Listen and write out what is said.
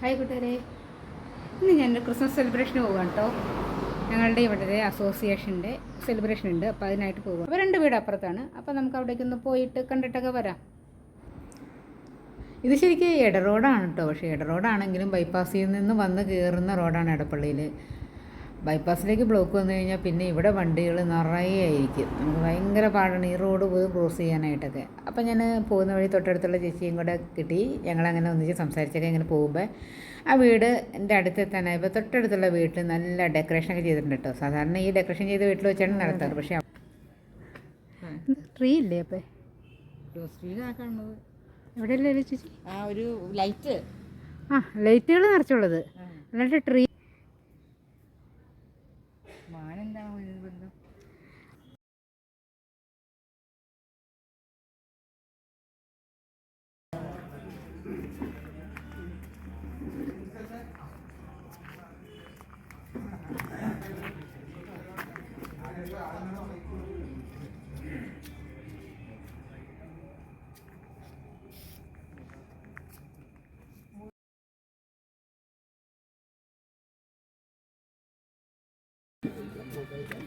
Hi കൂട്ടുകാരെ. ഇന്ന് ഞാൻ ക്രിസ്മസ് സെലിബ്രേഷന് പോകാം കേട്ടോ ഞങ്ങളുടെ ഇവിടെ അസോസിയേഷന്റെ സെലിബ്രേഷൻ ഉണ്ട്. അപ്പോൾ അതിനായിട്ട് പോകുക അപ്പോൾ രണ്ട് വീട് അപ്പുറത്താണ്. അപ്പോൾ നമുക്ക് അവിടേക്ക് ഒന്ന് പോയിട്ട് കണ്ടിട്ടൊക്കെ വരാം. ഇത് ശരിക്കും ഇട റോഡാണ് കേട്ടോ പക്ഷേ ഇട റോഡാണെങ്കിലും ബൈപ്പാസിൽ നിന്ന് വന്ന് കയറുന്ന റോഡാണ് എടപ്പള്ളിയിൽ ബൈപ്പാസിലേക്ക് ബ്ലോക്ക് വന്നു കഴിഞ്ഞാൽ പിന്നെ ഇവിടെ വണ്ടികൾ നിറയെ ആയിരിക്കും. നമുക്ക് ഭയങ്കര പാടാണ്. ഈ റോഡ് പോയി ക്രോസ് ചെയ്യാനായിട്ടൊക്കെ. അപ്പം ഞാൻ പോകുന്ന വഴി തൊട്ടടുത്തുള്ള ചേച്ചിയും കൂടെ കിട്ടി. ഞങ്ങളങ്ങനെ ഒന്നിച്ച് സംസാരിച്ചൊക്കെ ഇങ്ങനെ പോകുമ്പോൾ ആ വീട് എന്റെ അടുത്തെത്താനായപ്പോൾ തൊട്ടടുത്തുള്ള വീട്ടിൽ നല്ല ഡെക്കറേഷനൊക്കെ ചെയ്തിട്ടുണ്ട് കേട്ടോ. സാധാരണ ഈ ഡെക്കറേഷൻ ചെയ്ത വീട്ടിൽ വെച്ചാണ് നടത്താറ്. പക്ഷേ ട്രീ ഇല്ലേ അപ്പം? എവിടെയല്ലേ ചേച്ചി? ആ ഒരു ലൈറ്റ് ആ ലൈറ്റുകൾ നിറച്ചുള്ളത്. എന്നിട്ട് ട്രീ മാനെന്താണ് ഒരു ബന്ധം Thank. తెలుసండి